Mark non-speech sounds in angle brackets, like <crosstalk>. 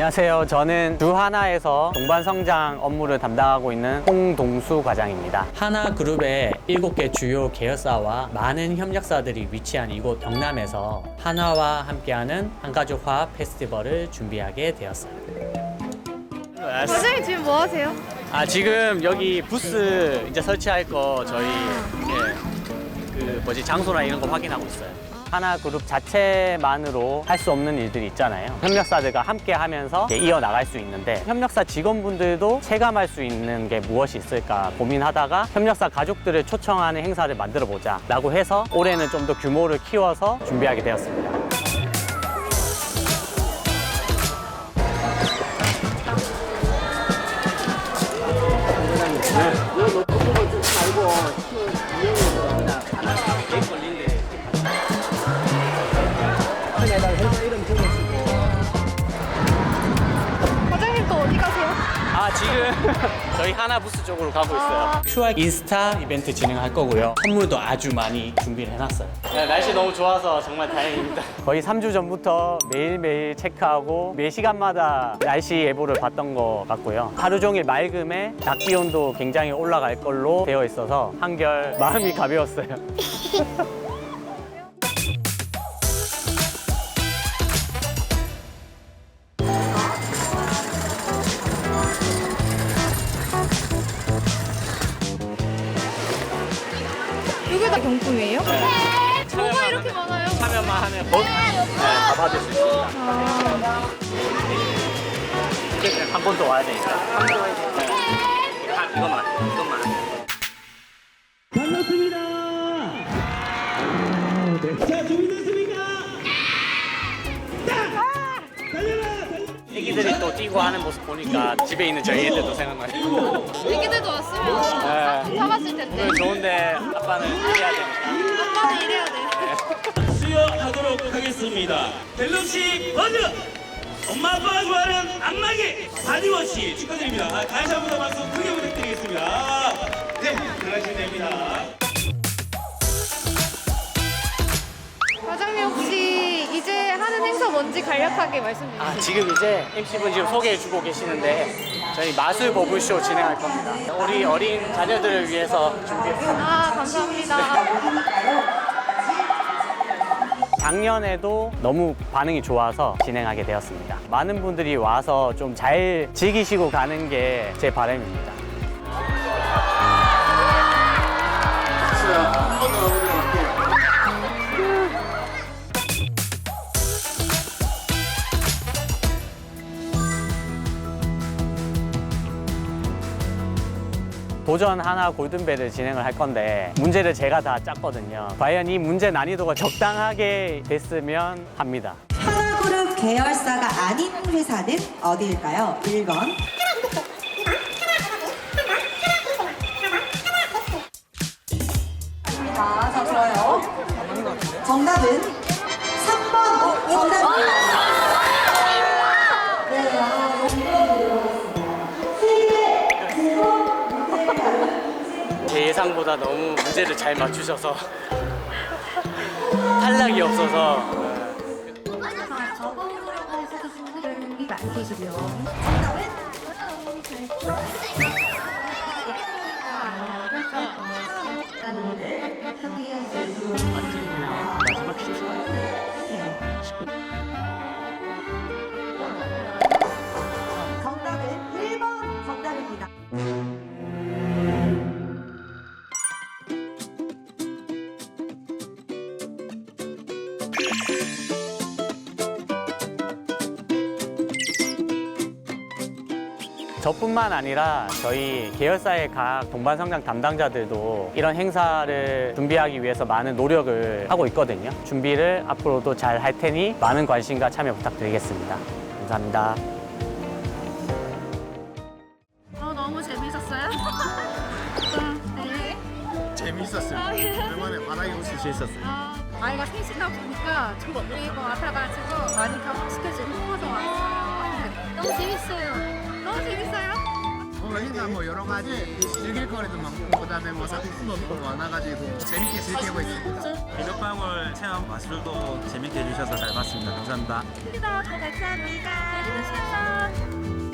안녕하세요. 저는 주하나에서 동반성장 업무를 담당하고 있는 홍동수 과장입니다. 하나 그룹의 7개 주요 계열사와 많은 협력사들이 위치한 이곳 경남에서 하나와 함께하는 한가족화 페스티벌을 준비하게 되었어요. 과장님 지금 뭐 하세요? 아 지금 여기 부스 이제 설치할 거 저희 예, 그 뭐지 장소나 이런 거 확인하고 있어요. 하나 그룹 자체만으로 할 수 없는 일들이 있잖아요. 협력사들과 함께 하면서 이어 나갈 수 있는데 협력사 직원분들도 체감할 수 있는 게 무엇이 있을까 고민하다가 협력사 가족들을 초청하는 행사를 만들어 보자라고 해서 올해는 좀 더 규모를 키워서 준비하게 되었습니다. 과장님 아 지금 <laughs> 저희 하나 부스 쪽으로 가고 있어요. QR 인스타 이벤트 진행할 거고요. 선물도 아주 많이 준비를 해놨어요. 네, 날씨 너무 좋아서 정말 다행입니다. <laughs> 거의 3주 전부터 매일매일 체크하고 매 시간마다 날씨 예보를 봤던 것 같고요. 하루 종일 맑음에 낮 기온도 굉장히 올라갈 걸로 되어 있어서 한결 마음이 가벼웠어요. <laughs> 다 경품이에요? 네. 뭐가 이렇게 많아요? 참여만 하면 곧 네, 다 받을 수 있습니다. 한번 더 와야 되니까. 네. 한 이것만, 이것만. 반갑습니다. 네. 자, 준비됐습니까? 달려라! 애기들이 또 뛰고 하는 모습 보니까 집에 있는 저희 애들도 생각나요. 애기들도 왔으면 네. 사봤을 텐데 좋은데 아빠는 하겠습니다. 갤럭시 버즈! 엄마 아빠가 좋아하는 안마기 바디워시 축하드립니다. 아, 다시 한 번 더 박수 크게 부탁드리겠습니다. 네, 들어가시면 됩니다. 과장님 혹시 이제 하는 행사 뭔지 간략하게 말씀 아, 주세요 지금 이제 MC분 지금 소개해주고 계시는데 저희 마술 버블쇼 진행할 겁니다. 우리 어린 자녀들을 위해서 준비했습니다. 아 감사합니다 작년에도 너무 반응이 좋아서 진행하게 되었습니다. 많은 분들이 와서 좀 잘 즐기시고 가는 게 제 바람입니다. 도전 하나 골든벨을 진행을 할 건데 문제를 제가 다 짰거든요. 과연 이 문제 난이도가 적당하게 됐으면 합니다. 하나그룹 계열사가 아닌 회사는 어디일까요? 1번 예상보다 너무 문제를 잘 맞추셔서 탈락이 없어서. 마지막 저뿐만 아니라 저희 계열사의 각 동반 성장 담당자들도 이런 행사를 준비하기 위해서 많은 노력을 하고 있거든요. 준비를 앞으로도 잘 할 테니 많은 관심과 참여 부탁드리겠습니다. 감사합니다. 어, 너무 재밌었어요 <laughs> 네. 재밌었어요. 아, 예. 오랜만에 바다에 올수 있었어요. 아, 아이가 셋이다 보니까 좀 멀리인 것 같아가지고 많이 경험시켜주고 싶어서 왔어요. 네. 너무 재밌어요. 너무 재밌어요. 오늘 인사 뭐 여러 가지 즐길 거리도 많고 그다음에 뭐 상품도 너무 많아가지고 재밌게 즐기고 있습니다. 비눗방울 체험 마술도 재밌게 해주셔서 잘 봤습니다. 감사합니다. 감사합니다. 감사합니다.